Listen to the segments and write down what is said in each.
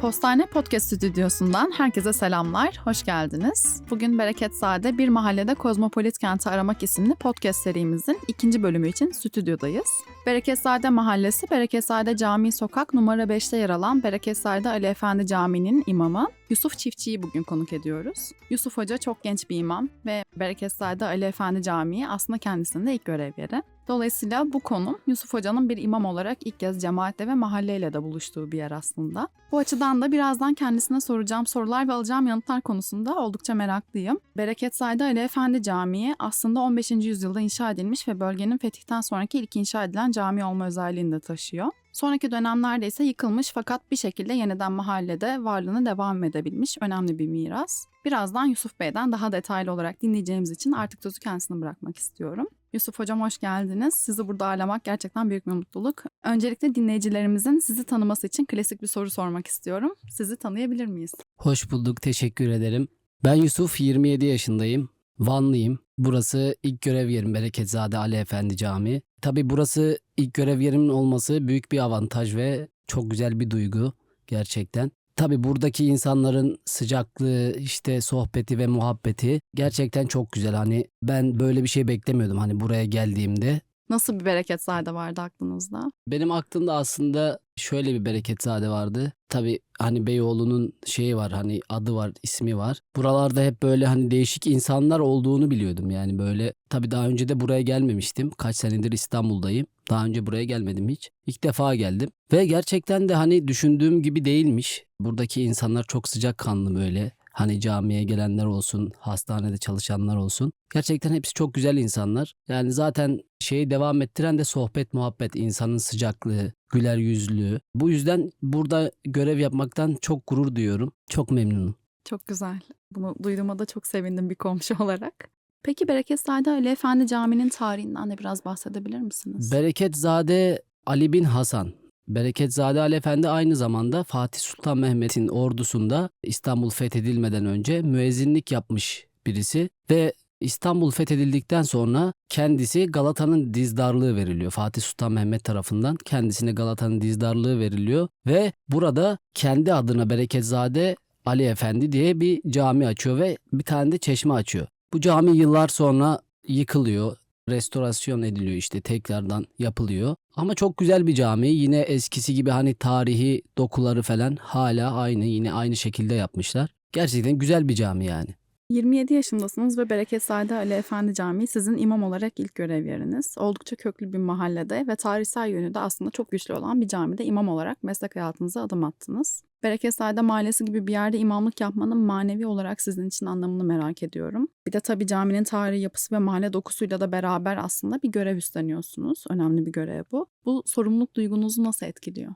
Postane Podcast Stüdyosu'ndan herkese selamlar, hoş geldiniz. Bugün Bereketsade Bir Mahallede Kozmopolit Kenti Aramak isimli podcast serimizin ikinci bölümü için stüdyodayız. Bereketsade Mahallesi, Bereketsade Camii Sokak numara 5'te yer alan Bereketsade Ali Efendi Camii'nin imamı Yusuf Çiftçi'yi bugün konuk ediyoruz. Yusuf Hoca çok genç bir imam ve Bereketsade Ali Efendi Camii aslında kendisinin de ilk görev yeri. Dolayısıyla bu konum Yusuf Hoca'nın bir imam olarak ilk kez cemaatle ve mahalleyle de buluştuğu bir yer aslında. Bu açıdan da birazdan kendisine soracağım sorular ve alacağım yanıtlar konusunda oldukça meraklıyım. Bereketsade Ali Efendi Camii aslında 15. yüzyılda inşa edilmiş ve bölgenin fetihten sonraki ilk inşa edilen cami olma özelliğini de taşıyor. Sonraki dönemlerde ise yıkılmış fakat bir şekilde yeniden mahallede varlığını devam edebilmiş önemli bir miras. Birazdan Yusuf Bey'den daha detaylı olarak dinleyeceğimiz için artık sözü kendisine bırakmak istiyorum. Yusuf Hocam hoş geldiniz. Sizi burada ağırlamak gerçekten büyük bir mutluluk. Öncelikle dinleyicilerimizin sizi tanıması için klasik bir soru sormak istiyorum. Sizi tanıyabilir miyiz? Hoş bulduk, teşekkür ederim. Ben Yusuf, 27 yaşındayım. Vanlıyım. Burası ilk görev yerim Bereketzade Ali Efendi Camii. Tabii burası ilk görev yerimin olması büyük bir avantaj ve çok güzel bir duygu gerçekten. Tabii buradaki insanların sıcaklığı, işte sohbeti ve muhabbeti gerçekten çok güzel. Hani ben böyle bir şey beklemiyordum hani buraya geldiğimde. Nasıl bir bereketsade vardı aklınızda? Benim aklımda aslında şöyle bir bereketsade vardı. Tabii hani Beyoğlu'nun şeyi var hani adı var ismi var. Buralarda hep böyle hani değişik insanlar olduğunu biliyordum yani böyle. Tabii daha önce de buraya gelmemiştim. Kaç senedir İstanbul'dayım. Daha önce buraya gelmedim hiç. İlk defa geldim. Ve gerçekten de hani düşündüğüm gibi değilmiş. Buradaki insanlar çok sıcakkanlı böyle. Hani camiye gelenler olsun, hastanede çalışanlar olsun. Gerçekten hepsi çok güzel insanlar. Yani zaten şeyi devam ettiren de sohbet, muhabbet, insanın sıcaklığı, güler yüzlüğü. Bu yüzden burada görev yapmaktan çok gurur duyuyorum. Çok memnunum. Çok güzel. Bunu duyduğuma da çok sevindim bir komşu olarak. Peki Bereketsade Ali Efendi Camii'nin tarihinden de biraz bahsedebilir misiniz? Bereketzade Ali bin Hasan. Bereketzade Ali Efendi aynı zamanda Fatih Sultan Mehmet'in ordusunda İstanbul fethedilmeden önce müezzinlik yapmış birisi ve İstanbul fethedildikten sonra kendisi Galata'nın dizdarlığı veriliyor. Fatih Sultan Mehmet tarafından kendisine Galata'nın dizdarlığı veriliyor ve burada kendi adına Bereketzade Ali Efendi diye bir cami açıyor ve bir tane de çeşme açıyor. Bu cami yıllar sonra yıkılıyor, restorasyon ediliyor işte tekrardan yapılıyor. Ama çok güzel bir cami. Yine eskisi gibi hani tarihi dokuları falan hala aynı. Yine aynı şekilde yapmışlar. Gerçekten güzel bir cami yani. 27 yaşındasınız ve Bereketsade Ali Efendi Camii sizin imam olarak ilk görev yeriniz. Oldukça köklü bir mahallede ve tarihsel yönü de aslında çok güçlü olan bir camide imam olarak meslek hayatınıza adım attınız. Bereketsade Mahallesi gibi bir yerde imamlık yapmanın manevi olarak sizin için anlamını merak ediyorum. Bir de tabii caminin tarihi yapısı ve mahalle dokusuyla da beraber aslında bir görev üstleniyorsunuz. Önemli bir görev bu. Bu sorumluluk duygunuzu nasıl etkiliyor?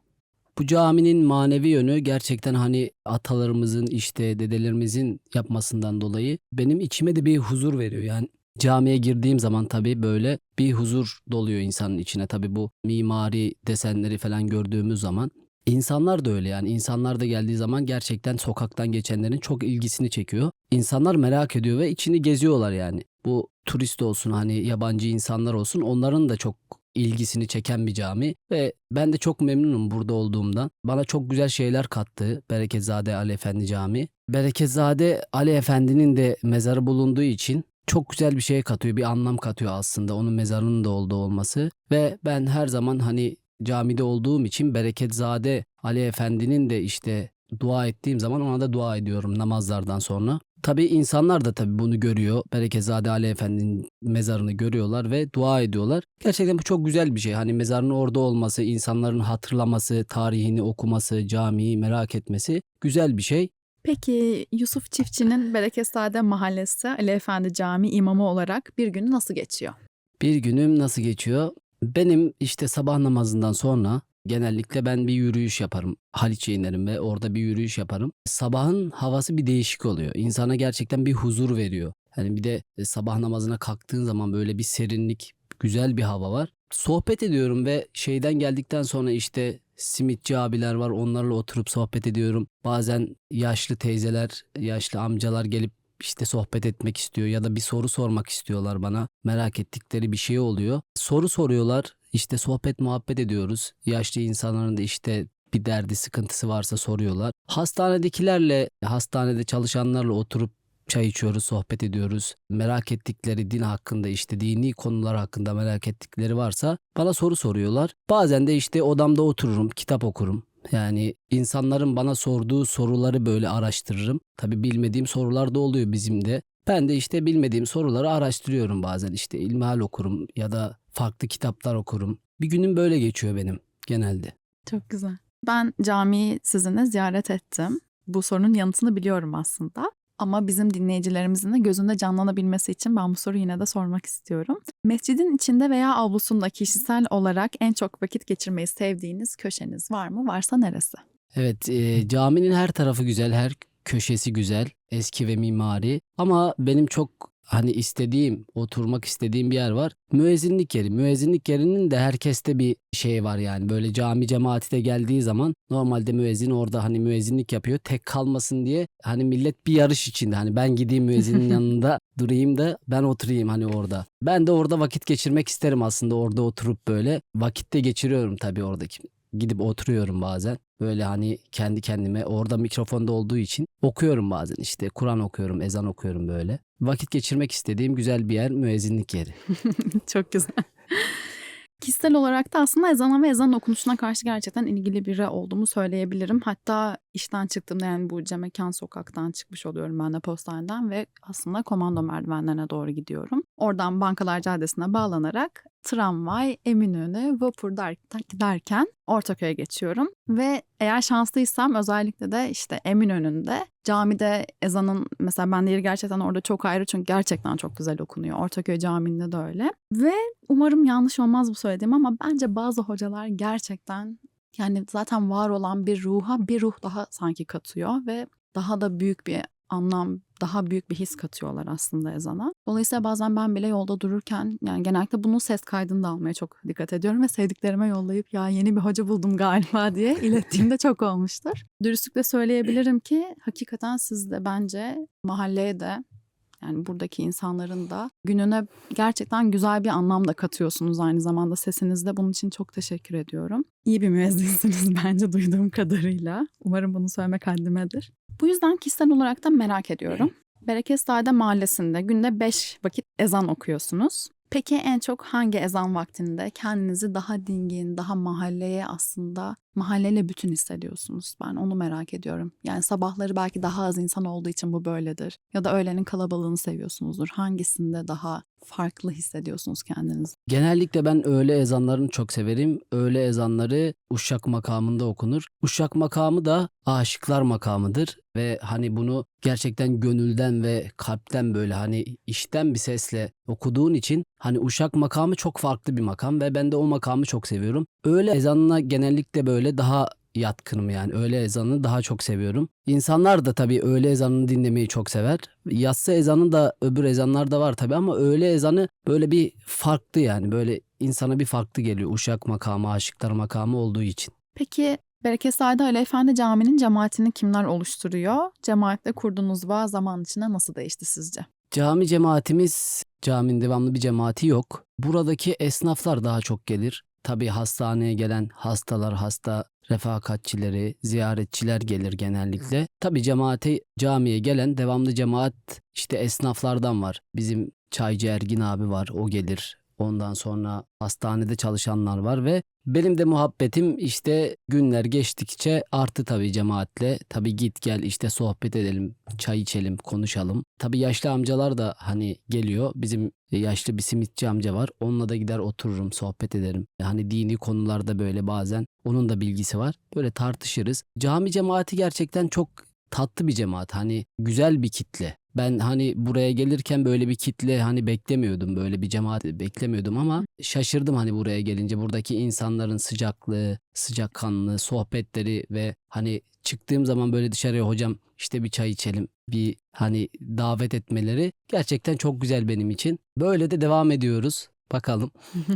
Bu caminin manevi yönü gerçekten hani atalarımızın işte dedelerimizin yapmasından dolayı benim içime de bir huzur veriyor. Yani camiye girdiğim zaman tabii böyle bir huzur doluyor insanın içine. Tabii bu mimari desenleri falan gördüğümüz zaman İnsanlar da öyle yani insanlar da geldiği zaman gerçekten sokaktan geçenlerin çok ilgisini çekiyor. İnsanlar merak ediyor ve içini geziyorlar yani. Bu turist olsun hani yabancı insanlar olsun onların da çok ilgisini çeken bir cami ve ben de çok memnunum burada olduğumdan. Bana çok güzel şeyler kattı Bereketzade Ali Efendi Camii. Bereketzade Ali Efendi'nin de mezarı bulunduğu için çok güzel bir şey katıyor, bir anlam katıyor aslında onun mezarının da olduğu olması. Ve ben her zaman hani camide olduğum için Bereketzade Ali Efendi'nin de işte dua ettiğim zaman ona da dua ediyorum namazlardan sonra. Tabii insanlar da tabii bunu görüyor. Bereketzade Ali Efendi'nin mezarını görüyorlar ve dua ediyorlar. Gerçekten bu çok güzel bir şey. Hani mezarın orada olması, insanların hatırlaması, tarihini okuması, camiyi merak etmesi güzel bir şey. Peki Yusuf Çiftçi'nin Bereketsade Mahallesi Ali Efendi Camii imamı olarak bir günü nasıl geçiyor? Bir günüm nasıl geçiyor? Benim işte sabah namazından sonra genellikle ben bir yürüyüş yaparım. Haliç'e inerim ve orada bir yürüyüş yaparım. Sabahın havası bir değişik oluyor. İnsana gerçekten bir huzur veriyor. Hani bir de e, sabah namazına kalktığın zaman böyle bir serinlik, güzel bir hava var. Sohbet ediyorum ve şeyden geldikten sonra işte simitçi abiler var onlarla oturup sohbet ediyorum. Bazen yaşlı teyzeler, yaşlı amcalar gelip işte sohbet etmek istiyor ya da bir soru sormak istiyorlar bana. Merak ettikleri bir şey oluyor. Soru soruyorlar. İşte sohbet muhabbet ediyoruz. Yaşlı insanların da işte bir derdi sıkıntısı varsa soruyorlar. Hastanedekilerle, hastanede çalışanlarla oturup çay içiyoruz, sohbet ediyoruz. Merak ettikleri din hakkında işte dini konular hakkında merak ettikleri varsa bana soru soruyorlar. Bazen de işte odamda otururum, kitap okurum. Yani insanların bana sorduğu soruları böyle araştırırım. Tabii bilmediğim sorular da oluyor bizim de. Ben de işte bilmediğim soruları araştırıyorum bazen. İşte ilmihal okurum ya da farklı kitaplar okurum. Bir günüm böyle geçiyor benim genelde. Çok güzel. Ben camiyi sizinle ziyaret ettim. Bu sorunun yanıtını biliyorum aslında. Ama bizim dinleyicilerimizin de gözünde canlanabilmesi için ben bu soruyu yine de sormak istiyorum. Mescidin içinde veya avlusunda kişisel olarak en çok vakit geçirmeyi sevdiğiniz köşeniz var mı? Varsa neresi? Evet, e, caminin her tarafı güzel, her köşesi güzel, eski ve mimari. Ama benim çok hani istediğim, oturmak istediğim bir yer var. Müezzinlik yeri. Müezzinlik yerinin de herkeste bir şey var yani. Böyle cami cemaati de geldiği zaman normalde müezzin orada hani müezzinlik yapıyor. Tek kalmasın diye hani millet bir yarış içinde. Hani ben gideyim müezzinin yanında durayım da ben oturayım hani orada. Ben de orada vakit geçirmek isterim aslında orada oturup böyle. Vakit de geçiriyorum tabii oradaki gidip oturuyorum bazen. Böyle hani kendi kendime orada mikrofonda olduğu için okuyorum bazen işte Kur'an okuyorum, ezan okuyorum böyle. Vakit geçirmek istediğim güzel bir yer müezzinlik yeri. Çok güzel. Kişisel olarak da aslında ezana ve ezan okunuşuna karşı gerçekten ilgili biri olduğumu söyleyebilirim. Hatta işten çıktığımda yani bu Cemekan sokaktan çıkmış oluyorum ben de postaneden ve aslında komando merdivenlerine doğru gidiyorum. Oradan Bankalar Caddesi'ne bağlanarak tramvay, Eminönü, vapur der- derken Ortaköy'e geçiyorum. Ve eğer şanslıysam özellikle de işte Eminönü'nde camide ezanın mesela bende yeri gerçekten orada çok ayrı çünkü gerçekten çok güzel okunuyor. Ortaköy Camii'nde de öyle. Ve umarım yanlış olmaz bu söylediğim ama bence bazı hocalar gerçekten yani zaten var olan bir ruha bir ruh daha sanki katıyor ve daha da büyük bir anlam, daha büyük bir his katıyorlar aslında ezana. Dolayısıyla bazen ben bile yolda dururken yani genellikle bunun ses kaydını da almaya çok dikkat ediyorum ve sevdiklerime yollayıp ya yeni bir hoca buldum galiba diye ilettiğimde çok olmuştur. Dürüstlükle söyleyebilirim ki hakikaten siz de bence mahalleye de yani buradaki insanların da gününe gerçekten güzel bir anlam da katıyorsunuz aynı zamanda sesinizde. Bunun için çok teşekkür ediyorum. İyi bir müezzinsiniz bence duyduğum kadarıyla. Umarım bunu söylemek haddimedir. Bu yüzden kişisel olarak da merak ediyorum. Bereketsade Mahallesi'nde günde 5 vakit ezan okuyorsunuz. Peki en çok hangi ezan vaktinde kendinizi daha dingin, daha mahalleye aslında mahalleyle bütün hissediyorsunuz? Ben onu merak ediyorum. Yani sabahları belki daha az insan olduğu için bu böyledir. Ya da öğlenin kalabalığını seviyorsunuzdur. Hangisinde daha farklı hissediyorsunuz kendinizi? Genellikle ben öğle ezanlarını çok severim. Öğle ezanları Uşak makamında okunur. Uşak makamı da aşıklar makamıdır ve hani bunu gerçekten gönülden ve kalpten böyle hani işten bir sesle okuduğun için hani Uşak makamı çok farklı bir makam ve ben de o makamı çok seviyorum. Öğle ezanına genellikle böyle daha yatkınım yani öğle ezanını daha çok seviyorum. İnsanlar da tabii öğle ezanını dinlemeyi çok sever. Yatsı ezanı da öbür ezanlar da var tabii ama öğle ezanı böyle bir farklı yani böyle insana bir farklı geliyor. Uşak makamı, aşıklar makamı olduğu için. Peki Bereketsade Ali Efendi Camii'nin cemaatini kimler oluşturuyor? Cemaatle kurduğunuz bağ zaman içinde nasıl değişti sizce? Cami cemaatimiz, caminin devamlı bir cemaati yok. Buradaki esnaflar daha çok gelir. Tabii hastaneye gelen hastalar, hasta refakatçileri, ziyaretçiler gelir genellikle. Tabii cemaate, camiye gelen devamlı cemaat işte esnaflardan var. Bizim çaycı Ergin abi var, o gelir. Ondan sonra hastanede çalışanlar var ve benim de muhabbetim işte günler geçtikçe arttı tabii cemaatle. Tabii git gel işte sohbet edelim, çay içelim, konuşalım. Tabii yaşlı amcalar da hani geliyor. Bizim yaşlı bir simitçi amca var. Onunla da gider otururum, sohbet ederim. Hani dini konularda böyle bazen onun da bilgisi var. Böyle tartışırız. Cami cemaati gerçekten çok tatlı bir cemaat. Hani güzel bir kitle. Ben hani buraya gelirken böyle bir kitle hani beklemiyordum. Böyle bir cemaat beklemiyordum ama şaşırdım hani buraya gelince. Buradaki insanların sıcaklığı, sıcakkanlı sohbetleri ve hani çıktığım zaman böyle dışarıya hocam işte bir çay içelim, bir hani davet etmeleri gerçekten çok güzel benim için. Böyle de devam ediyoruz. Bakalım.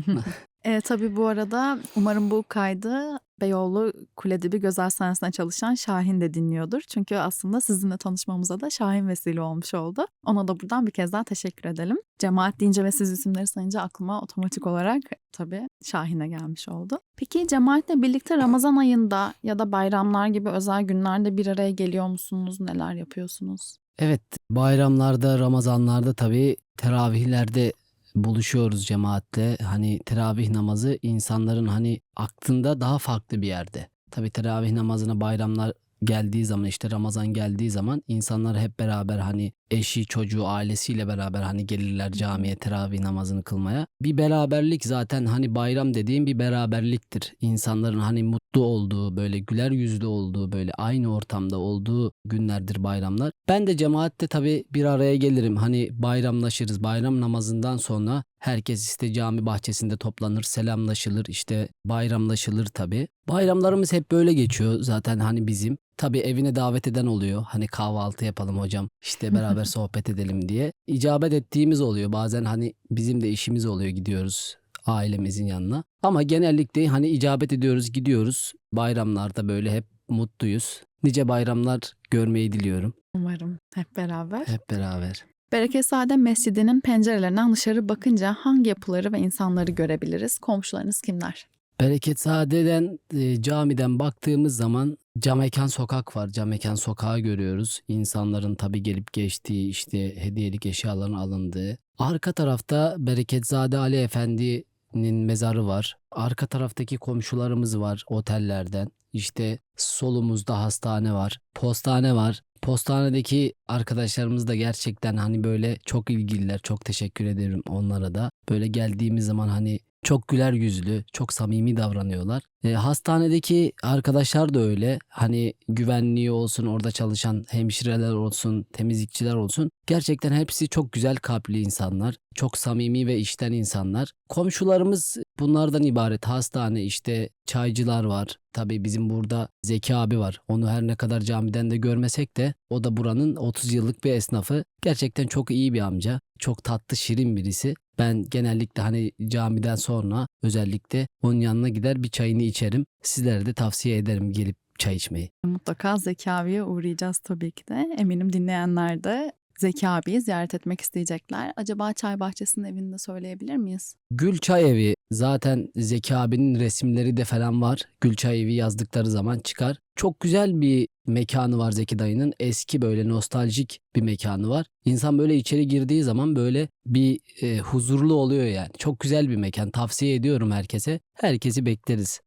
E, tabii bu arada umarım bu kaydı Beyoğlu Kuledibi Göz Hastanesi'nde çalışan Şahin de dinliyordur. Çünkü aslında sizinle tanışmamıza da Şahin vesile olmuş oldu. Ona da buradan bir kez daha teşekkür edelim. Cemaat deyince ve siz isimleri sayınca aklıma otomatik olarak tabii Şahin'e gelmiş oldu. Peki cemaatle birlikte Ramazan ayında ya da bayramlar gibi özel günlerde bir araya geliyor musunuz? Neler yapıyorsunuz? Evet bayramlarda Ramazanlarda tabii teravihlerde buluşuyoruz cemaatle. Hani teravih namazı insanların hani aklında daha farklı bir yerde. Tabii teravih namazına bayramlar geldiği zaman işte Ramazan geldiği zaman insanlar hep beraber hani eşi çocuğu ailesiyle beraber hani gelirler camiye teravih namazını kılmaya. Bir beraberlik zaten hani bayram dediğim bir beraberliktir. İnsanların hani mutlu olduğu böyle güler yüzlü olduğu böyle aynı ortamda olduğu günlerdir bayramlar. Ben de cemaatte tabii bir araya gelirim. Hani bayramlaşırız. Bayram namazından sonra herkes işte cami bahçesinde toplanır, selamlaşılır, işte bayramlaşılır tabii. Bayramlarımız hep böyle geçiyor zaten hani bizim. Tabii evine davet eden oluyor. Hani kahvaltı yapalım hocam. işte beraber sohbet edelim diye. İcabet ettiğimiz oluyor. Bazen hani bizim de işimiz oluyor gidiyoruz ailemizin yanına. Ama genellikle hani icabet ediyoruz gidiyoruz. Bayramlarda böyle hep mutluyuz. Nice bayramlar görmeyi diliyorum. Umarım hep beraber. Hep beraber. Bereketsade Mescidi'nin pencerelerinden dışarı bakınca hangi yapıları ve insanları görebiliriz? Komşularınız kimler? Bereketzade'den e, camiden baktığımız zaman Camekan Sokak var. Camekan Sokağı görüyoruz. İnsanların tabii gelip geçtiği işte hediyelik eşyaların alındığı. Arka tarafta Bereketzade Ali Efendi'nin mezarı var. Arka taraftaki komşularımız var otellerden. İşte solumuzda hastane var. Postane var. Postanedeki arkadaşlarımız da gerçekten hani böyle çok ilgililer. Çok teşekkür ederim onlara da. Böyle geldiğimiz zaman hani çok güler yüzlü, çok samimi davranıyorlar. E, hastanedeki arkadaşlar da öyle. Hani güvenliği olsun, orada çalışan hemşireler olsun, temizlikçiler olsun. Gerçekten hepsi çok güzel kalpli insanlar. Çok samimi ve içten insanlar. Komşularımız bunlardan ibaret. Hastane işte çaycılar var. Tabii bizim burada Zeki abi var. Onu her ne kadar camiden de görmesek de o da buranın 30 yıllık bir esnafı. Gerçekten çok iyi bir amca. Çok tatlı, şirin birisi. Ben genellikle hani camiden sonra özellikle onun yanına gider bir çayını içerim. Sizlere de tavsiye ederim gelip çay içmeyi. Mutlaka Zeki abiye uğrayacağız tabii ki de. Eminim dinleyenler de Zeki abiyi ziyaret etmek isteyecekler. Acaba çay bahçesinin evini de söyleyebilir miyiz? Gül Çay Evi zaten Zeki abinin resimleri de falan var. Gül Çay Evi yazdıkları zaman çıkar. Çok güzel bir mekanı var Zeki dayının. Eski böyle nostaljik bir mekanı var. İnsan böyle içeri girdiği zaman böyle bir e, huzurlu oluyor yani. Çok güzel bir mekan. Tavsiye ediyorum herkese. Herkesi bekleriz.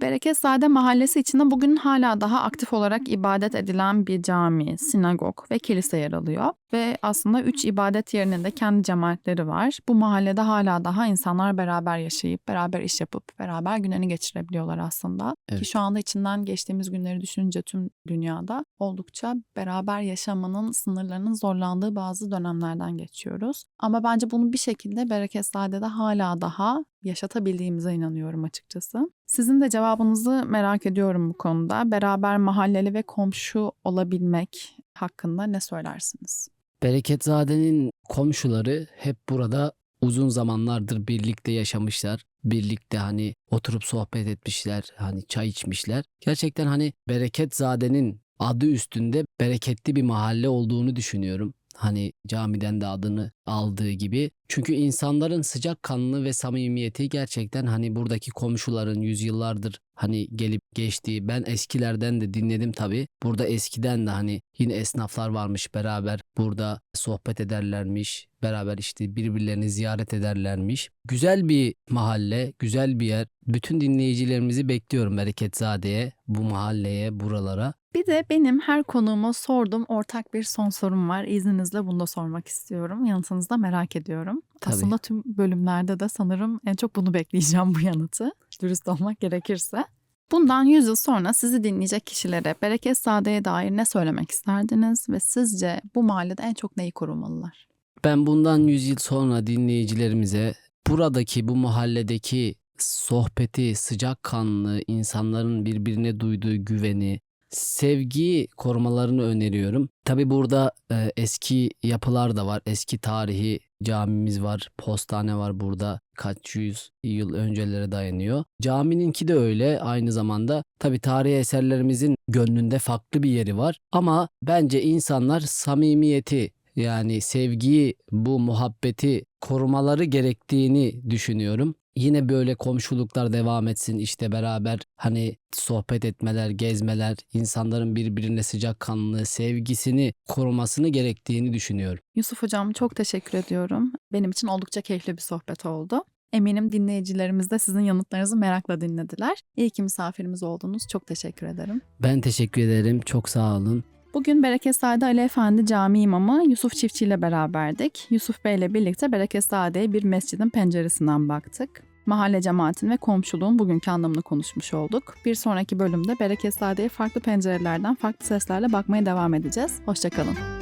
Bereketsade Mahallesi içinde bugün hala daha aktif olarak ibadet edilen bir cami, sinagog ve kilise yer alıyor. Ve aslında üç ibadet yerinin de kendi cemaatleri var. Bu mahallede hala daha insanlar beraber yaşayıp, beraber iş yapıp, beraber günlerini geçirebiliyorlar aslında. Evet. Ki şu anda içinden geçtiğimiz günleri düşününce tüm dünyada oldukça beraber yaşamanın sınırlarının zorlandığı bazı dönemlerden geçiyoruz. Ama bence bunu bir şekilde Bereketsade'de hala daha yaşatabildiğimize inanıyorum açıkçası. Sizin de cevabınızı merak ediyorum bu konuda. Beraber mahalleli ve komşu olabilmek hakkında ne söylersiniz? Bereketzade'nin komşuları hep burada uzun zamanlardır birlikte yaşamışlar. Birlikte hani oturup sohbet etmişler, hani çay içmişler. Gerçekten hani Bereketzade'nin adı üstünde bereketli bir mahalle olduğunu düşünüyorum. Hani camiden de adını aldığı gibi. Çünkü insanların sıcakkanlı ve samimiyeti gerçekten hani buradaki komşuların yüzyıllardır hani gelip geçtiği ben eskilerden de dinledim tabii. Burada eskiden de hani yine esnaflar varmış beraber burada sohbet ederlermiş. Beraber işte birbirlerini ziyaret ederlermiş. Güzel bir mahalle, güzel bir yer. Bütün dinleyicilerimizi bekliyorum Bereketzade'ye, bu mahalleye, buralara. Bir de benim her konuğuma sorduğum ortak bir son sorum var. İzninizle bunu da sormak istiyorum. Yanıtınızı da merak ediyorum. Tabii. Aslında tüm bölümlerde de sanırım en çok bunu bekleyeceğim bu yanıtı. Dürüst olmak gerekirse. Bundan 100 yıl sonra sizi dinleyecek kişilere Bereketzade'ye dair ne söylemek isterdiniz ve sizce bu mahallede en çok neyi korumalılar? Ben bundan 100 yıl sonra dinleyicilerimize buradaki bu mahalledeki sohbeti, sıcakkanlı, insanların birbirine duyduğu güveni, sevgiyi korumalarını öneriyorum. Tabi burada e, eski yapılar da var, eski tarihi camimiz var, postane var burada. Kaç yüz yıl öncelere dayanıyor. Camininki de öyle aynı zamanda. Tabii tarihi eserlerimizin gönlünde farklı bir yeri var. Ama bence insanlar samimiyeti yani sevgiyi, bu muhabbeti korumaları gerektiğini düşünüyorum. Yine böyle komşuluklar devam etsin işte beraber hani sohbet etmeler, gezmeler, insanların birbirine sıcakkanlı sevgisini korumasını gerektiğini düşünüyorum. Yusuf Hocam çok teşekkür ediyorum. Benim için oldukça keyifli bir sohbet oldu. Eminim dinleyicilerimiz de sizin yanıtlarınızı merakla dinlediler. İyi ki misafirimiz oldunuz. Çok teşekkür ederim. Ben teşekkür ederim. Çok sağ olun. Bugün Bereketsade Ali Efendi Cami İmamı Yusuf Çiftçi ile beraberdik. Yusuf Bey ile birlikte Bereketsade'ye bir mescidin penceresinden baktık. Mahalle cemaatin ve komşuluğun bugünkü anlamını konuşmuş olduk. Bir sonraki bölümde Bereketsade'ye farklı pencerelerden farklı seslerle bakmaya devam edeceğiz. Hoşçakalın.